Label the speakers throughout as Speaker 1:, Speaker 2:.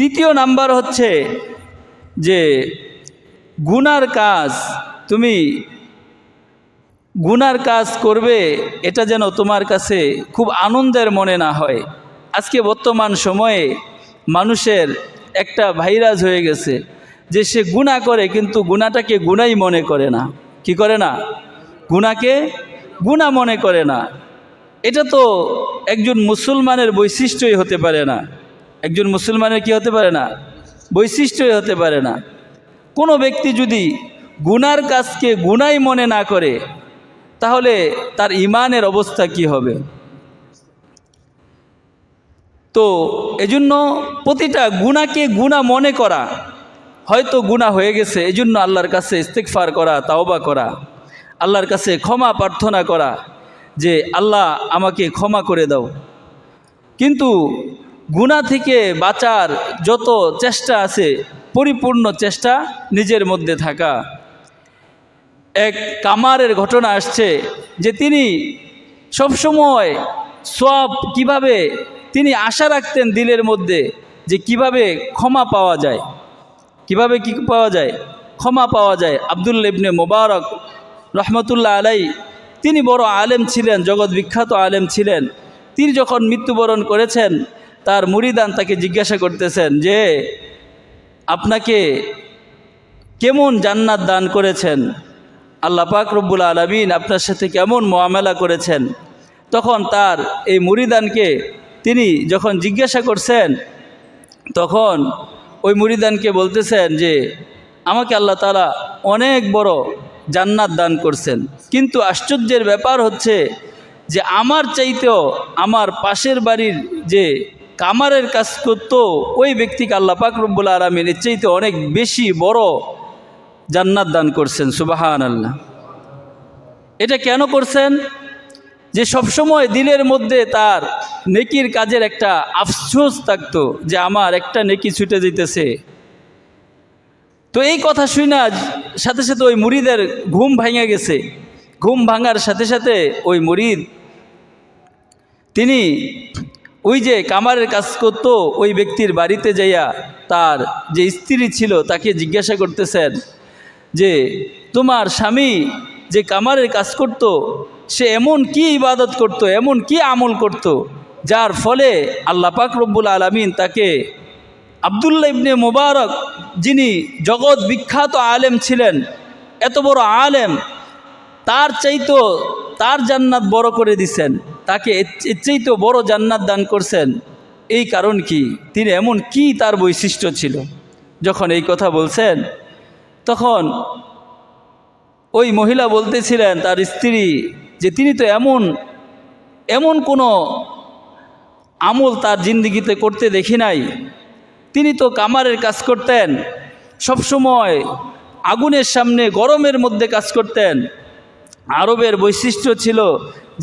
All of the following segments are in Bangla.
Speaker 1: তৃতীয় নাম্বার হচ্ছে যে গুনার কাজ, তুমি গুনার কাজ করবে, এটা যেন তোমার কাছে খুব আনন্দের মনে না হয়। আজকে বর্তমান সময়ে মানুষের একটা ভাইরাস হয়ে গেছে যে সে গুণা করে কিন্তু গুণাটাকে গুণাই মনে করে না। কি করে না? গুণাকে গুণা মনে করে না। এটা তো একজন মুসলমানের বৈশিষ্ট্যই হতে পারে না। একজন মুসলমানের কি হতে পারে না? বৈশিষ্ট্যই হতে পারে না। কোনো ব্যক্তি যদি গুনার কাজকে গুনাই মনে না করে, তাহলে তার ইমানের অবস্থা কি হবে? তো এজন্য প্রতিটা গুণাকে গুণা মনে করা, হয়তো গুণা হয়ে গেছে, এজন্য আল্লাহর কাছে ইস্তেকফার করা, তাওবা করা, আল্লাহর কাছে ক্ষমা প্রার্থনা করা যে, আল্লাহ, আমাকে ক্ষমা করে দাও। কিন্তু গুণা থেকে বাঁচার যত চেষ্টা আছে, পরিপূর্ণ চেষ্টা নিজের মধ্যে থাকা। এক কামারের ঘটনা আসছে যে তিনি সবসময় সব কীভাবে, তিনি আশা রাখতেন দিলের মধ্যে যে কীভাবে ক্ষমা পাওয়া যায়। কীভাবে কি পাওয়া যায়? ক্ষমা পাওয়া যায়। আবদুল্লা ইবনে মোবারক রহমতুল্লাহ আলাই তিনি বড় আলেম ছিলেন, জগৎ বিখ্যাত আলেম ছিলেন। তিনি যখন মৃত্যুবরণ করেছেন তার মুরিদান তাকে জিজ্ঞাসা করতেছেন যে, আপনাকে কেমন জান্নাত দান করেছেন? আল্লাহ পাক রব্বুল আলমিন আপনার সাথে কেমন মোয়ামেলা করেছেন? তখন তার এই মুরিদানকে তিনি যখন জিজ্ঞাসা করছেন, তখন ওই মুরিদানকে বলতেছেন যে, আমাকে আল্লাহ তালা অনেক বড় জান্নাত দান করছেন। কিন্তু আশ্চর্যের ব্যাপার হচ্ছে যে, আমার চাইতেও আমার পাশের বাড়ির যে কামারের কাজ করতো, ওই ব্যক্তিকে আল্লাহ পাক রব্বুল আলমিন অনেক বেশি বড় জান্নাত দান করছেন সুবাহান আল্লাহ এটা কেন করছেন? যে সবসময় দিলের মধ্যে তার নেকির কাজের একটা আফসোস থাকতো যে আমার একটা নেকি ছুটে যেতেছে তো এই কথা শুনে সাথে সাথে ওই মুরিদের ঘুম ভাঙে গেছে। ঘুম ভাঙার সাথে সাথে ওই মুরিদ তিনি ওই যে কামারের কাজ করতো, ওই ব্যক্তির বাড়িতে যাইয়া তার যে স্ত্রী ছিল তাকে জিজ্ঞাসা করতেছেন যে, তোমার স্বামী যে কামারের কাজ করত, সে এমন কি ইবাদত করত, এমন কি আমল করত, যার ফলে আল্লাহ পাক রব্বুল আলমিন তাকে আবদুল্লা ইবনে মোবারক, যিনি জগৎ বিখ্যাত আলেম ছিলেন, এত বড় আলেম, তার চাইতো তার জান্নাত বড় করে দিছেন। তাকে এর তো বড় জান্নাত দান করছেন। এই কারণ কি? তিনি এমন কি তার বৈশিষ্ট্য ছিল? যখন এই কথা বলছেন, তখন ওই মহিলা বলতেছিলেন তার স্ত্রী যে তিনি তো এমন এমন কোনো আমল তার জিন্দিগিতে করতে দেখি নাই। তিনি তো কামারের কাজ করতেন, সবসময় আগুনের সামনে গরমের মধ্যে কাজ করতেন। আরবের বৈশিষ্ট্য ছিল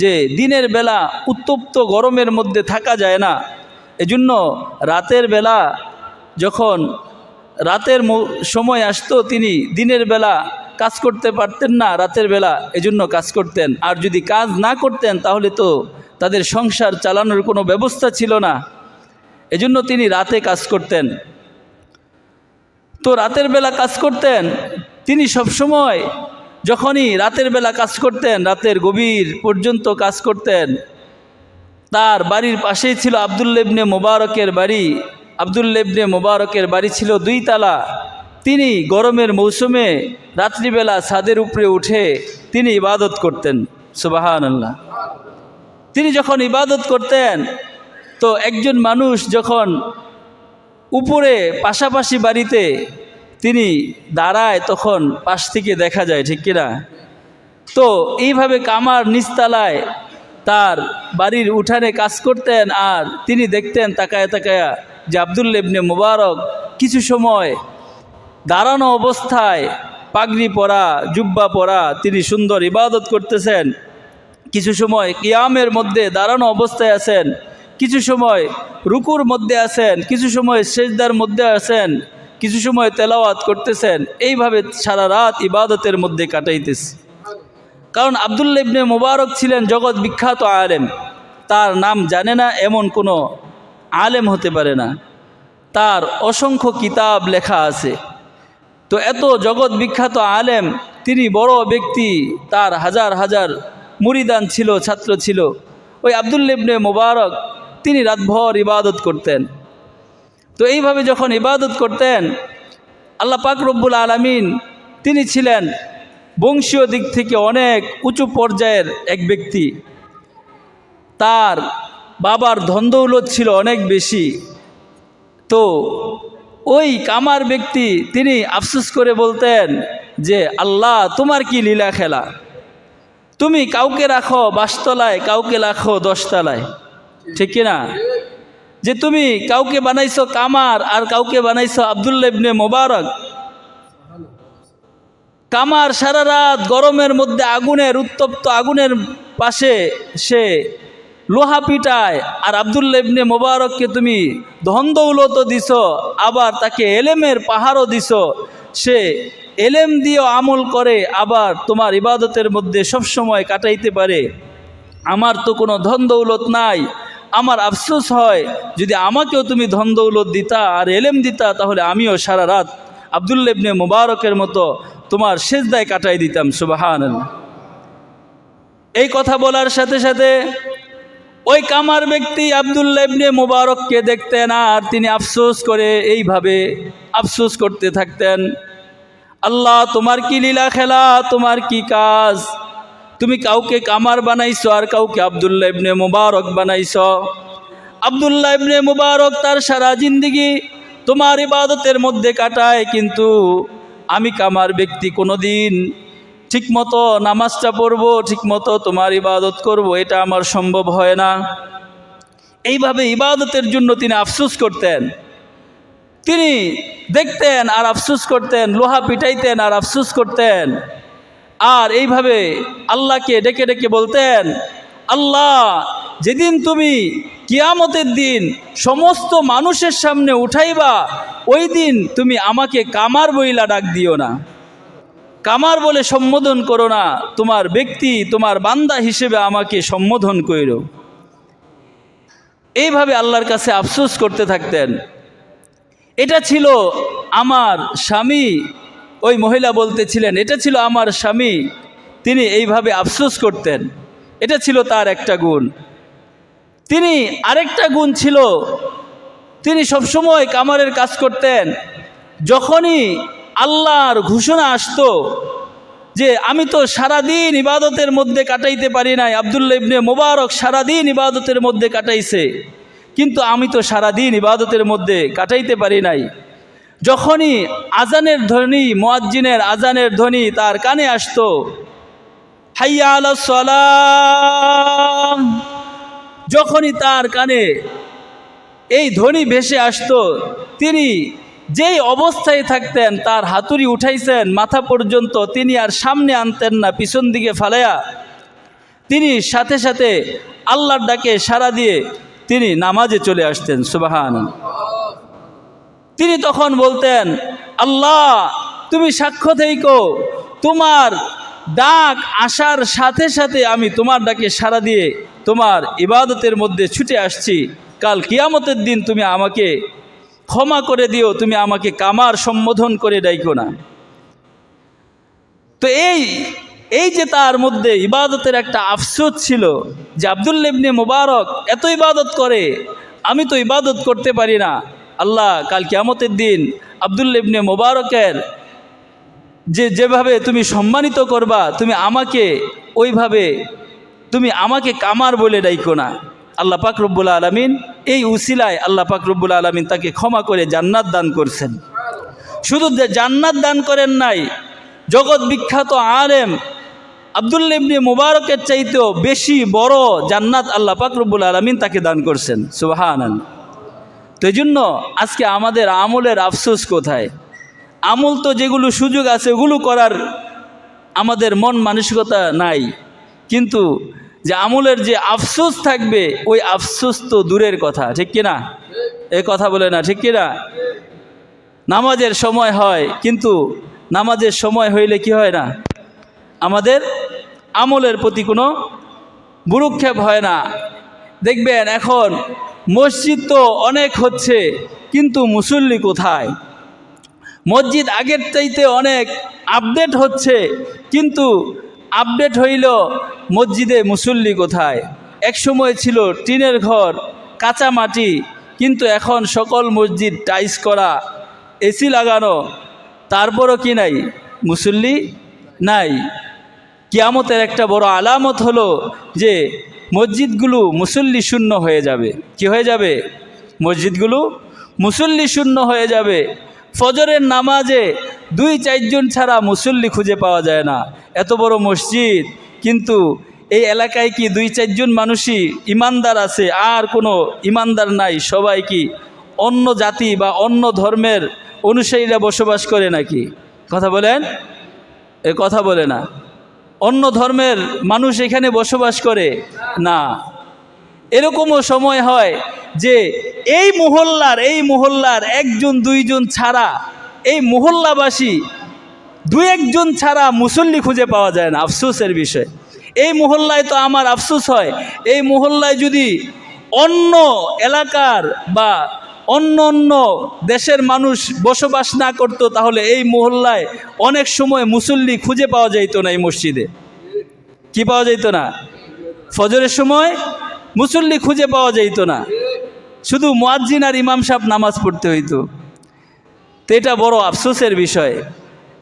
Speaker 1: যে দিনের বেলা উত্তপ্ত গরমের মধ্যে থাকা যায় না। এজন্য রাতের বেলা যখন রাতের সময় আসতো, তিনি দিনের বেলা কাজ করতে পারতেন না, রাতের বেলা এজন্য কাজ করতেন। আর যদি কাজ না করতেন, তাহলে তো তাদের সংসার চালানোর কোনো ব্যবস্থা ছিল না। এজন্য তিনি রাতে কাজ করতেন। তো রাতের বেলা কাজ করতেন, তিনি সবসময় যখনই রাতের বেলা কাজ করতেন, রাতের গভীর পর্যন্ত কাজ করতেন, তার বাড়ির পাশেই ছিল আবদুল্লেবনে মোবারকের বাড়ি। আবদুল্লেবনে মোবারকের বাড়ি ছিল দুই তালা। তিনি গরমের মৌসুমে রাত্রিবেলা ছাদের উপরে উঠে তিনি ইবাদত করতেন। সুবাহান আল্লাহ তিনি যখন ইবাদত করতেন, তো একজন মানুষ যখন উপরে পাশাপাশি বাড়িতে তিনি দাঁড়ায় তখন পাশ থেকে দেখা যায়, ঠিক কিনা? তো এইভাবে কামার নিচতলায় তার বাড়ির উঠানে কাজ করতেন আর তিনি দেখতেন তাকায় তাকায়া যে আবদুল্লেবনে মুবারক কিছু সময় দাঁড়ানো অবস্থায় পাগড়ি পরা, জুব্বা পরা তিনি সুন্দর ইবাদত করতেছেন। কিছু সময় কিয়ামের মধ্যে দাঁড়ানো অবস্থায় আছেন, কিছু সময় রুকুর মধ্যে আছেন, কিছু সময় সেজদার মধ্যে আছেন। কিছু সময় তেলাওয়াত করতেছেন, এইভাবে সারা রাত ইবাদতের মধ্যে কাটাইতেছে। কারণ আবদুল্লা ইবনে মোবারক ছিলেন জগৎ বিখ্যাত আলেম। তার নাম জানে না, এমন কোনো আলেম হতে পারে না। তার অসংখ্য কিতাব লেখা আছে। তো এত জগৎ বিখ্যাত আলেম, তিনি বড় ব্যক্তি, তার হাজার হাজার মুরিদান ছিল, ছাত্র ছিল। ওই আবদুল্লেবনে মোবারক, তিনি রাতভর ইবাদত করতেন। তো এইভাবে যখন ইবাদত করতেন, আল্লাহ পাক রব্বুল আলমিন তিনি ছিলেন বংশীয় দিক থেকে অনেক উঁচু পর্যায়ের এক ব্যক্তি। তার বাবার ধন্দৌলত ছিল অনেক বেশি। তো ওই কামার ব্যক্তি তিনি আফসোস করে বলতেন যে, আল্লাহ, তোমার কি লীলা খেলা? তুমি কাউকে রাখো বাসতলায়, কাউকে রাখো দশতলায়। ঠিক কিনা? যে তুমি কাউকে বানাইছো কামার আর কাউকে বানাইছো আবদুল্লা ইবনে মোবারক। কামার সারা রাত গরমের মধ্যে আগুনের, উত্তপ্ত আগুনের পাশে সে লোহা পিটায় আর আবদুল্লা ইবনে মোবারককে তুমি ধন দৌলত দিছ, আবার তাকে এলেমের পাহাড়ও দিছ। সে এলেম দিয়েও আমল করে, আবার তোমার ইবাদতের মধ্যে সবসময় কাটাইতে পারে। আমার তো কোনো ধন দৌলত নাই। আমার আফসোস হয় যদি আমাকেও তুমি ধন দৌলত দিতা আর এলেম দিতা, তাহলে আমিও সারা রাত আবদুল্লা ইবনে মোবারকের মতো তোমার সেজদায় কাটাই দিতাম সুবাহান এই কথা বলার সাথে সাথে ওই কামার ব্যক্তি আবদুল্লা ইবনে মোবারককে দেখতেন আর তিনি আফসোস করে এইভাবে আফসোস করতে থাকতেন। আল্লাহ, তোমার কি লীলা খেলা, তোমার কি কাজ? তুমি কাউকে কামার বানাইছো আর কাউকে আবদুল্লা ইবনে মুবারক বানাইছো। আবদুল্লাহ ইবনে মুবারক তার সারা জিন্দিগি তোমার ইবাদতের মধ্যে কাটায়, কিন্তু আমি কামার ব্যক্তি কোনো দিন ঠিকমতো নামাজটা পড়ব, ঠিকমতো তোমার ইবাদত করব, এটা আমার সম্ভব হয় না। এইভাবে ইবাদতের জন্য তিনি আফসুস করতেন। তিনি দেখতেন আর আফসুস করতেন, লোহা পিটাইতেন আর আফসুস করতেন। আর এইভাবে আল্লাহকে ডেকে ডেকে বলতেন, আল্লাহ, যেদিন তুমি কিয়ামতের দিন সমস্ত মানুষের সামনে উঠাইবা, ওই দিন তুমি আমাকে কামার বইলা ডাক দিও না। কামার বলে সম্বোধন করো না, তোমার ব্যক্তি, তোমার বান্দা হিসেবে আমাকে সম্বোধন কইর। এইভাবে আল্লাহর কাছে আফসোস করতে থাকতেন। এটা ছিল আমার স্বামী ওই মহিলা বলতেছিলেন, এটা ছিল আমার স্বামী, তিনি এইভাবে আফসোস করতেন। এটা ছিল তার একটা গুণ। তিনি আরেকটা গুণ ছিল, তিনি সবসময় কামারের কাজ করতেন। যখনই আল্লাহর ঘোষণা আসতো যে, আমি তো সারাদিন ইবাদতের মধ্যে কাটাইতে পারি নাই আবদুল্লা ইবনে মোবারক সারাদিন ইবাদতের মধ্যে কাটাইছে, কিন্তু আমি তো সারাদিন ইবাদতের মধ্যে কাটাইতে পারি নাই। যখনই আজানের ধ্বনি, মোয়াজ্জিনের আজানের ধ্বনি তার কানে আসত, হাইয়া আলাস যখনই তার কানে এই ধ্বনি ভেসে আসত, তিনি যেই অবস্থায় থাকতেন, তার হাতুড়ি উঠাইছেন, মাথা পর্যন্ত তিনি আর সামনে আনতেন না, পিছন দিকে ফালাইয়া তিনি সাথে সাথে আল্লাহর ডাকে সাড়া দিয়ে তিনি নামাজে চলে আসতেন সুবাহান তিনি তখন বলতেন, আল্লাহ, তুমি সাক্ষ্য থেইকো। তোমার ডাক আসার সাথে সাথে আমি তোমার ডাকে সাড়া দিয়ে তোমার ইবাদতের মধ্যে ছুটে আসছি। কাল কিয়ামতের দিন তুমি আমাকে ক্ষমা করে দিও, তুমি আমাকে কামার সম্বোধন করে ডাইকো না। তো এই এই যে তার মধ্যে ইবাদতের একটা আফসোস ছিল যে আবদুল্লেবনে মোবারক এত ইবাদত করে, আমি তো ইবাদত করতে পারি না। আল্লাহ কাল কিয়ামতের দিন আবদুল্লেবনে মোবারকের যে যেভাবে তুমি সম্মানিত করবা, তুমি আমাকে ওইভাবে, তুমি আমাকে কামার বলে ডাইকো না। আল্লাহ পাক রব্বুল আলমিন এই উসিলায় আল্লাহ পাক রব্বুল আলমিন তাকে ক্ষমা করে জান্নাত দান করছেন। শুধু যে জান্নাত দান করেন নাই, জগৎ বিখ্যাত আলেম আবদুল্লিবনি মুবারকের চাইতেও বেশি বড় জান্নাত আল্লাহ পাক রব্বুল আলমিন তাকে দান করছেন। সুবাহান তো জন্য আজকে আমাদের আমলের আফসোস কোথায়? আমল তো যেগুলো সুযোগ আছে, ওগুলো করার আমাদের মন মানসিকতা নাই। কিন্তু যে আমলের যে আফসোস থাকবে, ওই আফসোস তো দূরের কথা, ঠিক কিনা? এ কথা বলে না, ঠিক কিনা? নামাজের সময় হয়, কিন্তু নামাজের সময় হইলে কি হয় না? আমাদের আমলের প্রতি কোনো বুরুক্ষেপ হয় না। দেখবেন এখন মসজিদ তো অনেক হচ্ছে, কিন্তু মুসল্লি কোথায়? মসজিদ আগের চাইতে অনেক আপডেট হচ্ছে, কিন্তু আপডেট হইল মসজিদে মুসল্লি কোথায়? এক সময় ছিল টিনের ঘর, কাঁচা মাটি, কিন্তু এখন সকল মসজিদ টাইস করা এসি লাগানো, তারপরও কি নাই? মুসল্লি নাই। কিয়ামতের একটা বড় আলামত হলো যে মসজিদগুলো মুসল্লি শূন্য হয়ে যাবে। কি হয়ে যাবে? মসজিদগুলো মুসল্লি শূন্য হয়ে যাবে। ফজরের নামাজে দুই চারজন ছাড়া মুসল্লি খুঁজে পাওয়া যায় না। এত বড় মসজিদ, কিন্তু এই এলাকায় কি দুই চারজন মানুষই ইমানদার আছে? আর কোনো ইমানদার নাই। সবাই কি অন্য জাতি বা অন্য ধর্মের অনুসারীরা বসবাস করে নাকি? কথা বলেন? এ কথা বলে না। অন্য ধর্মের মানুষ এখানে বসবাস করে? না। এরকমও সময় হয় যে এই মহল্লার এই মহল্লার একজন, দুইজন ছাড়া এই মহল্লাবাসী দু একজন ছাড়া মুসল্লি খুঁজে পাওয়া যায় না আফসোসের বিষয়। এই মহল্লায় তো আমার আফসোস হয়। এই মহল্লায় যদি অন্য এলাকার বা অন্য অন্য দেশের মানুষ বসবাস না করতো, তাহলে এই মহল্লায় অনেক সময় মুসল্লি খুঁজে পাওয়া যাইত না এই মসজিদে। কি পাওয়া যাইত না? ফজরের সময় মুসল্লি খুঁজে পাওয়া যাইত না। শুধু মুয়াজ্জিন আর ইমাম সাহেব নামাজ পড়তে হইতো। তো এটা বড় আফসোসের বিষয়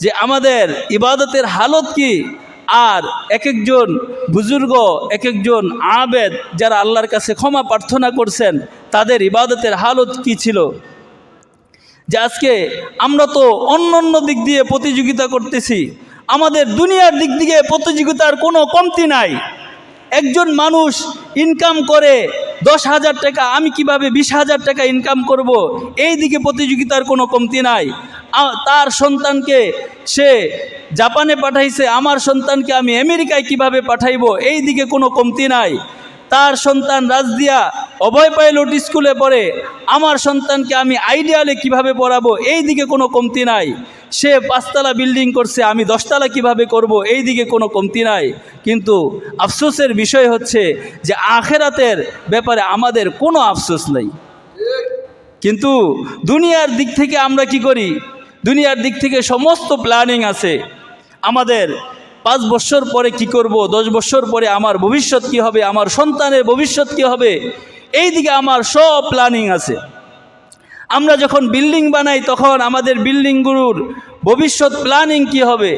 Speaker 1: যে আমাদের ইবাদতের হালত কি? আর এক একজন বুজুর্গ এক একজন আবেদ যারা আল্লাহর কাছে ক্ষমা প্রার্থনা করছেন তাদের ইবাদতের হালত কি ছিল? যে আজকে আমরা তো অন্য অন্য দিক দিয়ে প্রতিযোগিতা করতেছি। আমাদের দুনিয়ার দিক দিয়ে প্রতিযোগিতার কোনো কমতি নাই। একজন মানুষ ইনকাম করে দশ হাজার টাকা, আমি কীভাবে বিশ হাজার টাকা ইনকাম করব? এই দিকে প্রতিযোগিতার কোনো কমতি নাই। তার সন্তানকে সে জাপানে পাঠাইছে, আমার সন্তানকে আমি আমেরিকায় কীভাবে পাঠাইবো? এই দিকে কোনো কমতি নাই। তার সন্তান রাজদিয়া অভয় পাইলট স্কুলে পড়ে। আমার সন্তানকে আমি আইডিয়ালে কীভাবে পড়াবো? এই দিকে কোনো কমতি নাই। সে পাঁচতলা বিল্ডিং করছে, আমি দশতলা কীভাবে করব? এই দিকে কোনো কমতি নাই। কিন্তু আফসোসের বিষয় হচ্ছে যে আখেরাতের ব্যাপারে আমাদের কোনো আফসোস নেই। কিন্তু দুনিয়ার দিক থেকে আমরা কি করি? দুনিয়ার দিক থেকে সমস্ত প্ল্যানিং আছে। আমাদের পাঁচ বছর পরে কি করব? দশ বছর পরে আমার ভবিষ্যৎ কি হবে? আমার সন্তানের ভবিষ্যৎ কি হবে? এই দিকে আমার সব প্ল্যানিং আছে। আমরা যখন বিল্ডিং বানাই, তখন আমাদের বিল্ডিংগুলোর ভবিষ্যৎ প্ল্যানিং কি হবে?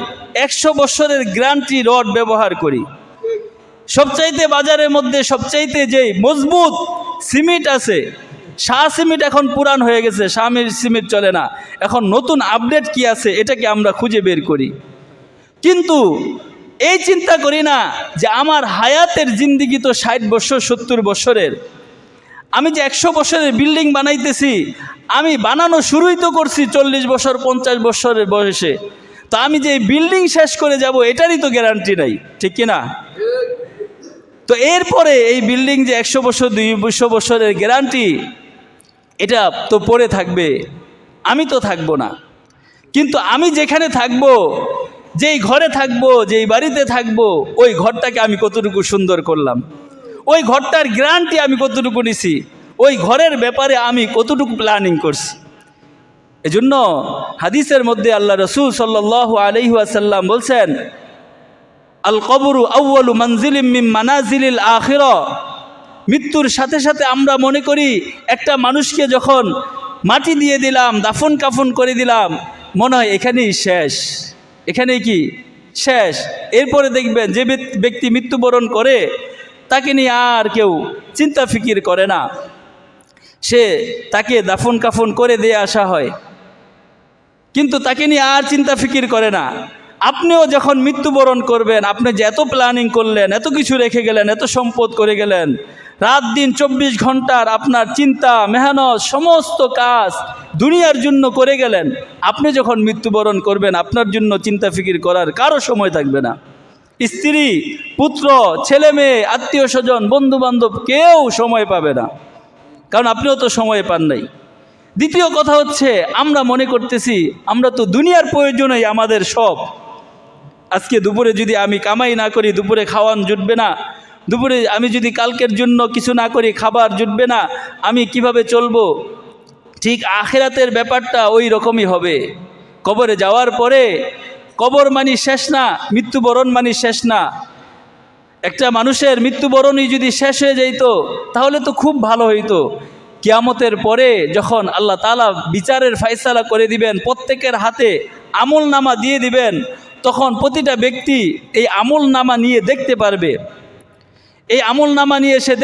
Speaker 1: একশো বছরের গ্যারান্টি রড ব্যবহার করি। সবচাইতে বাজারের মধ্যে সবচাইতে যেই মজবুত সিমেন্ট আছে, শাহ সিমেন্ট এখন পুরান হয়ে গেছে শামের সিমেন্ট চলে না। এখন নতুন আপডেট কি আছে? এটাকে আমরা খুঁজে বের করি। কিন্তু এই চিন্তা করি না যে আমার হায়াতের জিন্দিগি তো ষাট বছর, সত্তর বছরের। আমি যে একশো বছরের বিল্ডিং বানাইতেছি, আমি বানানো শুরুই তো করছি চল্লিশ বছর, পঞ্চাশ বছরের বয়সে। তো আমি যে বিল্ডিং শেষ করে যাব, এটারই তো গ্যারান্টি নাই, ঠিক কিনা? তো এরপরে এই বিল্ডিং যে একশো বছর দুইশো বছরের গ্যারান্টি, এটা তো পড়ে থাকবে। আমি তো থাকব না। কিন্তু আমি যেখানে থাকব যেই ঘরে থাকব, যেই বাড়িতে থাকব, ওই ঘরটাকে আমি কতটুকু সুন্দর করলাম। ওই ঘরটার গ্যারান্টি আমি কতটুকু নিছি, ওই ঘরের ব্যাপারে আমি কতটুকু প্ল্যানিং করছি। এজন্য হাদিসের মধ্যে আল্লাহ রসুল সাল্লাহ আলহিহাসাল্লাম বলছেন, আল কবরু আউ্বালু মঞ্জিলিম মিম মানাজিলিল আখির। মৃত্যুর সাথে সাথে আমরা মনে করি, একটা মানুষকে যখন মাটি দিয়ে দিলাম দাফন কাফন করে দিলাম, মনে হয় এখানেই শেষ। এখানেই কি? শেষ। এরপরে দেখবেন যে ব্যক্তি- মৃত্যুবরণ করে, তাকে নিয়ে আর কেউ চিন্তা ফিকির করে না। সে তাকে দাফন কাফন করে দিয়ে আসা হয়। কিন্তু তাকে নিয়ে আর চিন্তা ফিকির করে না। আপনিও যখন মৃত্যুবরণ করবেন, আপনি যে এত প্ল্যানিং করলেন, এত কিছু রেখে গেলেন, এত সম্পদ করে গেলেন রাত দিন চব্বিশ ঘণ্টার আপনার চিন্তা, মেহনত, সমস্ত কাজ দুনিয়ার জন্য করে গেলেন। আপনি যখন মৃত্যুবরণ করবেন, আপনার জন্য চিন্তা ফিকির করার কারও সময় থাকবে না। স্ত্রী, পুত্র, ছেলে মেয়ে, আত্মীয় স্বজন বন্ধু বান্ধব কেউ সময় পাবে না। কারণ আপনিও তো সময় পান নাই। দ্বিতীয় কথা হচ্ছে, আমরা মনে করতেছি, আমরা তো দুনিয়ার প্রয়োজনেই আমাদের সব। আজকে দুপুরে যদি আমি কামাই না করি, দুপুরে খাওয়ান জুটবে না। দুপুরে আমি যদি কালকের জন্য কিছু না করি, খাবার জুটবে না, আমি কীভাবে চলবো? ঠিক আখেরাতের ব্যাপারটা ওই রকমই হবে। কবরে যাওয়ার পরে কবর মানি শেষ না, মৃত্যুবরণ মানি শেষ না। একটা মানুষের মৃত্যুবরণই যদি শেষ হয়ে যেত তাহলে তো খুব ভালো হইতো। কিয়ামতের পরে যখন আল্লাহ তালা বিচারের ফাইসালা করে দিবেন, প্রত্যেকের হাতে আমল নামা দিয়ে দিবেন, তখন প্রতিটা ব্যক্তি এই আমল নামা নিয়ে দেখতে পারবে। এই আমল নামা নিয়ে সে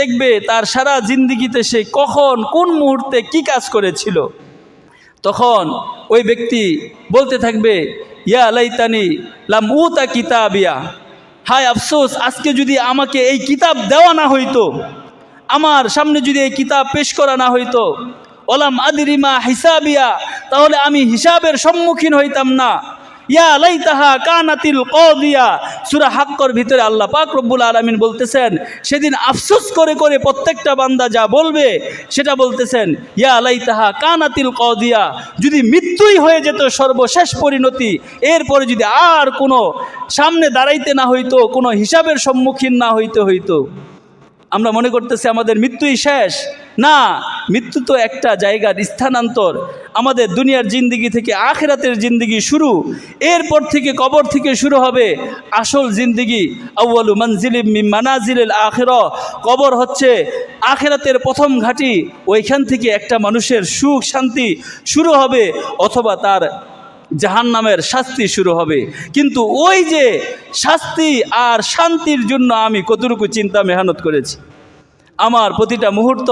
Speaker 1: দেখবে তার সারা জিন্দিগিতে সে কখন, কোন মুহূর্তে কি কাজ করেছিল। তখন ওই ব্যক্তি বলতে থাকবে, ইয়া লাইতানি লাম উতা কিতাবিয়া। হায় আফসোস, আজকে যদি আমাকে এই কিতাব দেওয়া না হইতো, আমার সামনে যদি এই কিতাব পেশ করা না হইতো, ওলাম আদিরিমা হিসাবিয়া, তাহলে আমি হিসাবের সম্মুখীন হইতাম না। ইয়া লাইতাহা কানাতিল কদিয়া। সূরা হাক্কর ভিতরে আল্লাহ পাক রব্বুল আলামিন বলতেছেন, সেদিন আফসোস করে করে প্রত্যেকটা বান্দা যা বলবে, সেটা বলতেছেন, ইয়া লাইতাহা কানাতিল কদিয়া। যদি মৃত্যুই হয়ে যেত সর্বশেষ পরিণতি, এরপরে যদি আর কোনো সামনে দাঁড়াইতে না হইতো, কোনো হিসাবের সম্মুখীন না হইতে হইতো। আমরা মনে করতেছি আমাদের মৃত্যুই শেষ না, মৃত্যু তো একটা জায়গার স্থানান্তর। আমাদের দুনিয়ার জিন্দিগি থেকে আখেরাতের জিন্দিগি শুরু। এরপর থেকে কবর থেকে শুরু হবে আসল জিন্দিগি আউ্বালু মঞ্জিলিম মানাজিল আখের। কবর হচ্ছে আখেরাতের প্রথম ঘাঁটি। ওইখান থেকে একটা মানুষের সুখ, শান্তি শুরু হবে অথবা তার জাহান নামের শাস্তি শুরু হবে। কিন্তু ওই যে শাস্তি আর শান্তির জন্য আমি কতটুকু চিন্তা, মেহনত করেছি? আমার প্রতিটা মুহূর্ত,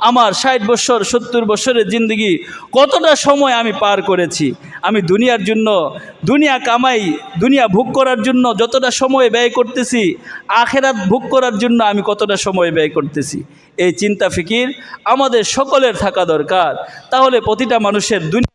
Speaker 1: আমার ষাট বছর, সত্তর বছরের জিন্দগি, কতটা সময় আমি পার করেছি? আমি দুনিয়ার জন্য, দুনিয়া কামাই, দুনিয়া ভোগ করার জন্য যতটা সময় ব্যয় করতেছি, আখেরাত ভোগ করার জন্য আমি কতটা সময় ব্যয় করতেছি? এই চিন্তা ফিকির আমাদের সকলের থাকা দরকার। তাহলে প্রতিটা মানুষের দুনিয়া